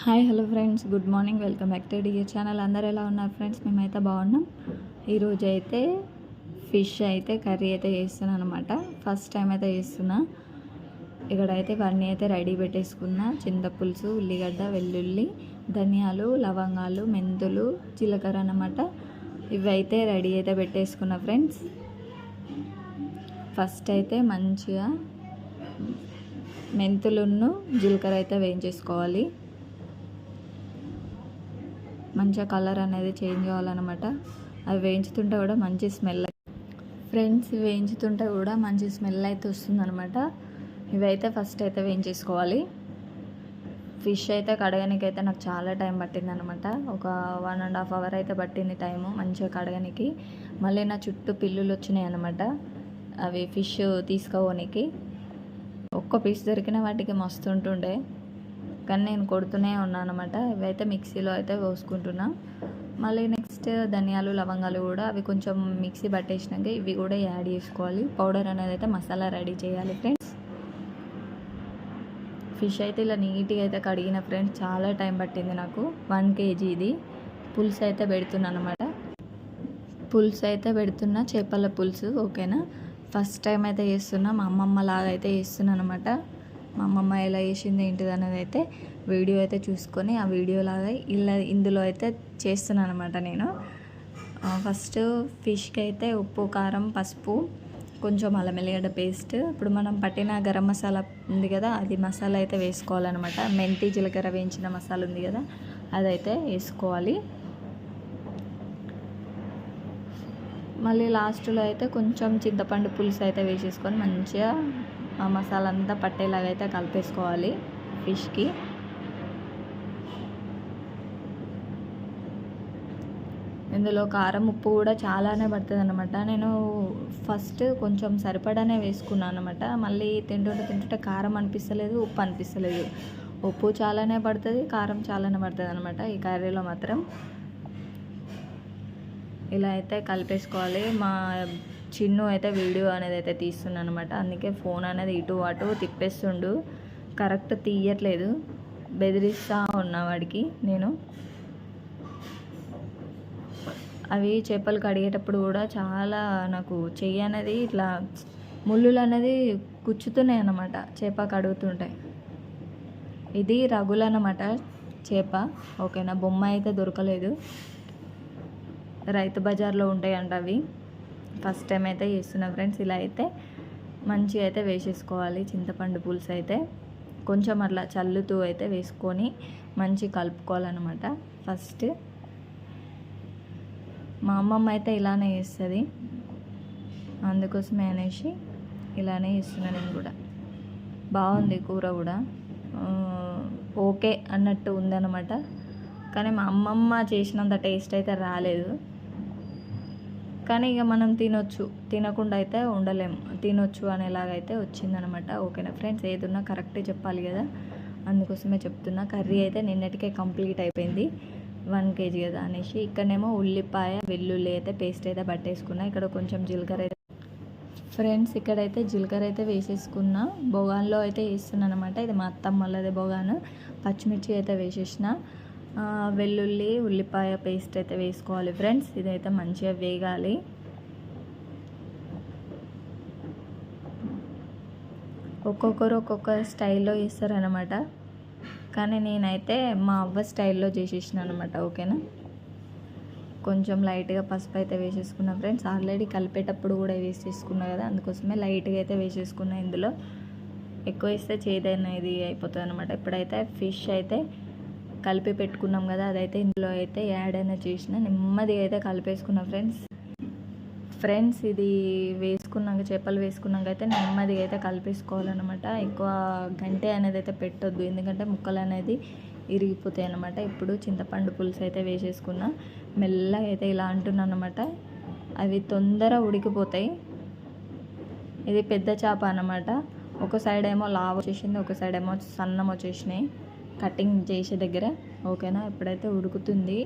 Hi hello friends. Good morning. Welcome back to DA channel. అందరు ఎలా ఉన్నారు friends? మేమైతే బాగున్నాం. ఈరోజు అయితే ఫిష్ అయితే కర్రీ అయితే చేస్తున్నాను అనమాట ఫస్ట్ టైం అయితే చేస్తున్నా. ఇక్కడైతే ఇవన్నీ అయితే రెడీ పెట్టేసుకున్నా. చింతపులుసు ఉల్లిగడ్డ వెల్లుల్లి ధనియాలు లవంగాలు మెంతులు జీలకర్ర అనమాట ఇవైతే రెడీ అయితే పెట్టేసుకున్నా ఫ్రెండ్స్. ఫస్ట్ అయితే మంచిగా మెంతులును జీలకర్ర అయితే వేయించేసుకోవాలి. మంచిగా కలర్ అనేది చేంజ్ అవ్వాలన్నమాట అవి వేయించుతుంటే కూడా మంచి స్మెల్ ఫ్రెండ్స్ వేయించుతుంటే కూడా మంచి స్మెల్ అయితే వస్తుందన్నమాట. ఇవైతే ఫస్ట్ అయితే వేయించేసుకోవాలి. ఫిష్ అయితే కడగనికైతే అయితే నాకు చాలా టైం పట్టిందనమాట ఒక వన్ అండ్ హాఫ్ అవర్ అయితే పట్టింది టైము మంచిగా కడగనికి. మళ్ళీ నా చుట్టూ పిల్లులు వచ్చినాయి అనమాట అవి ఫిష్ తీసుకోవడానికి ఒక్క పీస్ దొరికిన వాటికి మస్తు ఉంటుండే. కానీ నేను కొడుతూనే ఉన్నాను అనమాట ఇవైతే మిక్సీలో అయితే పోసుకుంటున్నా. మళ్ళీ నెక్స్ట్ ధనియాలు లవంగాలు కూడా అవి కొంచెం మిక్సీ పట్టేసినాక ఇవి కూడా యాడ్ చేసుకోవాలి. పౌడర్ అనేది అయితే మసాలా రెడీ చేయాలి ఫ్రెండ్స్. ఫిష్ అయితే ఇలా నీట్గా అయితే కడిగిన ఫ్రెండ్స్ చాలా టైం పట్టింది నాకు. వన్ కేజీ ఇది. పులుసు అయితే పెడుతున్నాను అనమాట పులుసు అయితే పెడుతున్నా చేపల పులుసు ఓకేనా? ఫస్ట్ టైం అయితే చేస్తున్నా మా అమ్మమ్మ లాగా అయితే చేస్తున్నాను అనమాట మా అమ్మమ్మ ఎలా చేసింది ఏంటిది అనేది అయితే వీడియో అయితే చూసుకొని ఆ వీడియోలాగా ఇలా ఇందులో అయితే చేస్తున్నాను అనమాట నేను. ఫస్ట్ ఫిష్కి అయితే ఉప్పు కారం పసుపు కొంచెం అల్లం ఎల్లిగడ్డ పేస్ట్. ఇప్పుడు మనం పట్టిన గరం మసాలా ఉంది కదా అది మసాలా అయితే వేసుకోవాలన్నమాట. మెంతి జీలకర్ర వేయించిన మసాలా ఉంది కదా అదైతే వేసుకోవాలి. మళ్ళీ లాస్ట్లో అయితే కొంచెం చింతపండు పులుసు అయితే వేసేసుకొని మంచిగా ఆ మసాలా అంతా పట్టేలాగా అయితే కలిపేసుకోవాలి ఫిష్కి. ఇందులో కారం ఉప్పు కూడా చాలానే పడుతుంది అనమాట నేను ఫస్ట్ కొంచెం సరిపడానే వేసుకున్నాను అనమాట మళ్ళీ తింటుంటే తింటుంటే కారం అనిపిస్తలేదు ఉప్పు అనిపిస్తలేదు. ఉప్పు చాలానే పడుతుంది కారం చాలానే పడుతుంది అనమాట ఈ కర్రీలో మాత్రం. ఇలా అయితే కలిపేసుకోవాలి. మా చిన్ను అయితే వీడియో అనేది అయితే తీస్తున్నాను అనమాట అందుకే ఫోన్ అనేది ఇటు అటు తిప్పేస్తుండు. కరెక్ట్ తీయట్లేదు. బెదిరిస్తూ ఉన్నా వాడికి నేను. అవి చేపలు కడిగేటప్పుడు కూడా చాలా నాకు చెయ్యి అనేది ఇట్లా ముళ్ళులు అనేది కుచ్చుతున్నాయి అన్నమాట. చేప కడుగుతుంటాయి ఇది రగులు అన్నమాట చేప. ఓకేనా? బొమ్మ అయితే దొరకలేదు. రైతు బజార్లో ఉంటాయంట అవి. ఫస్ట్ టైం అయితే చేస్తున్నా ఫ్రెండ్స్. ఇలా అయితే మంచిగా అయితే వేసేసుకోవాలి. చింతపండు పులుసు అయితే కొంచెం అట్లా చల్లుతూ అయితే వేసుకొని మంచి కలుపుకోవాలన్నమాట. ఫస్ట్ మా అమ్మమ్మ అయితే ఇలానే చేస్తుంది. అందుకోసమే అనేసి ఇలానే చేస్తున్నా నేను కూడా. బాగుంది కూర కూడా. ఓకే అన్నట్టు ఉందన్నమాట. కానీ మా అమ్మమ్మ చేసినంత టేస్ట్ అయితే రాలేదు. కానీ ఇక మనం తినొచ్చు. తినకుండా అయితే ఉండలేము తినొచ్చు అనేలాగైతే వచ్చిందనమాట. ఓకేనా ఫ్రెండ్స్? ఏదున్నా కరెక్టే చెప్పాలి కదా? అందుకోసమే చెప్తున్నా. కర్రీ అయితే నిన్నటికే కంప్లీట్ అయిపోయింది. వన్ కేజీ కదా అనేసి. ఇక్కడనేమో ఉల్లిపాయ వెల్లుల్లి అయితే పేస్ట్ అయితే పట్టేసుకున్నా. ఇక్కడ కొంచెం జీలకర్ర అయితే ఫ్రెండ్స్ ఇక్కడైతే జీలకర్ర అయితే వేసేసుకున్నా. బొగాన్లో అయితే వేస్తున్నాను అనమాట ఇది మా అత్తమ్మ అత్తమ్మలదే బొగాను. పచ్చిమిర్చి అయితే వేసేసిన. వెల్లుల్లి ఉల్లిపాయ పేస్ట్ అయితే వేసుకోవాలి ఫ్రెండ్స్ ఇదైతే మంచిగా వేగాలి. ఒక్కొక్కరు ఒక్కొక్క స్టైల్లో చేస్తారనమాట కానీ నేనైతే మా అవ్వ స్టైల్లో చేసేసిన అనమాట ఓకేనా కొంచెం లైట్గా పసుపు అయితే వేసేసుకున్నా ఫ్రెండ్స్ ఆల్రెడీ కలిపేటప్పుడు కూడా వేసేసుకున్నా కదా అందుకోసమే లైట్గా అయితే వేసేసుకున్నా ఇందులో. ఎక్కువ ఇస్తే చేదైనది అయిపోతుంది అనమాట ఇప్పుడైతే ఫిష్ అయితే కలిపి పెట్టుకున్నాం కదా అదైతే ఇందులో అయితే యాడ్ అయినా చేసిన నెమ్మదిగా అయితే కలిపేసుకున్నా ఫ్రెండ్స్ ఫ్రెండ్స్ ఇది వేసుకున్నాక చేపలు వేసుకున్నాక అయితే నెమ్మదిగా అయితే కలిపేసుకోవాలన్నమాట. ఎక్కువ గంటే అనేది అయితే పెట్టొద్దు ఎందుకంటే ముక్కలు అనేది ఇరిగిపోతాయి అనమాట ఇప్పుడు చింతపండు పులుసు అయితే వేసేసుకున్నా. మెల్లగా అయితే ఇలా అంటున్నాను అనమాట అవి తొందర ఉడికిపోతాయి. ఇది పెద్ద చేప అనమాట ఒక సైడ్ ఏమో లావ్ వచ్చేసింది ఒక సైడ్ ఏమో సన్నం వచ్చేసినాయి. కటింగ్ చేసే దగ్గర ఓకేనా? ఎప్పుడైతే ఉడుకుతుంది.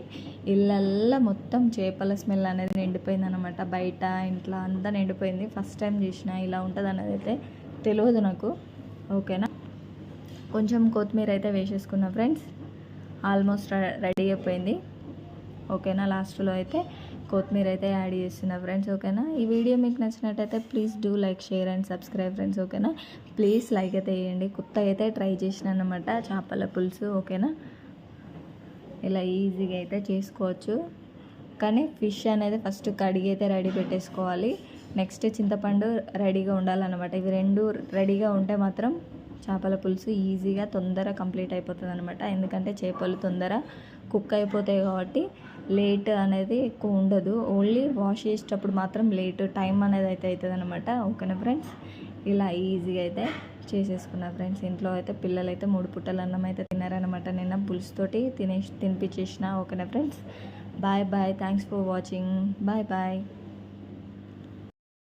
ఇళ్ళల్లా మొత్తం చేపల స్మెల్ అనేది నిండిపోయింది అనమాట బయట ఇంట్లో అంతా నిండిపోయింది. ఫస్ట్ టైం చేసిన ఇలా ఉంటుంది అనేది అయితే తెలియదు నాకు. ఓకేనా? కొంచెం కొత్తిమీర అయితే వేసేసుకున్నా ఫ్రెండ్స్. ఆల్మోస్ట్ రెడీ అయిపోయింది. ఓకేనా? లాస్ట్లో అయితే కొత్తిమీర అయితే యాడ్ చేస్తున్నా ఫ్రెండ్స్ ఓకేనా? ఈ వీడియో మీకు నచ్చినట్టయితే please do like share and subscribe friends ఓకేనా? ప్లీజ్ లైక్ అయితే వేయండి కొత్త అయితే ట్రై చేసిన అనమాట చేపల పులుసు ఓకేనా? ఇలా ఈజీగా అయితే చేసుకోవచ్చు. కానీ ఫిష్ అనేది ఫస్ట్ కడిగి అయితే రెడీ పెట్టేసుకోవాలి. నెక్స్ట్ చింతపండు రెడీగా ఉండాలన్నమాట. ఇవి రెండు రెడీగా ఉంటే మాత్రం చేపల పులుసు ఈజీగా తొందర కంప్లీట్ అయిపోతుంది అనమాట ఎందుకంటే చేపలు తొందర కుక్ అయిపోతాయి కాబట్టి లేట్ అనేది ఎక్కువ ఉండదు. ఓన్లీ వాష్ చేసేటప్పుడు మాత్రం లేట్ టైం అనేది అయితే అవుతుంది అనమాట ఓకేనా ఫ్రెండ్స్? ఇలా ఈజీగా అయితే చేసేసుకున్నా ఫ్రెండ్స్. ఇంట్లో అయితే పిల్లలు అయితే మూడు పుట్టలు అన్నం అయితే తిన్నారనమాట నిన్న పులుసుతోటి తినేసి తినిపించేసిన ఓకేనా friends? Bye bye. Thanks for watching. Bye bye.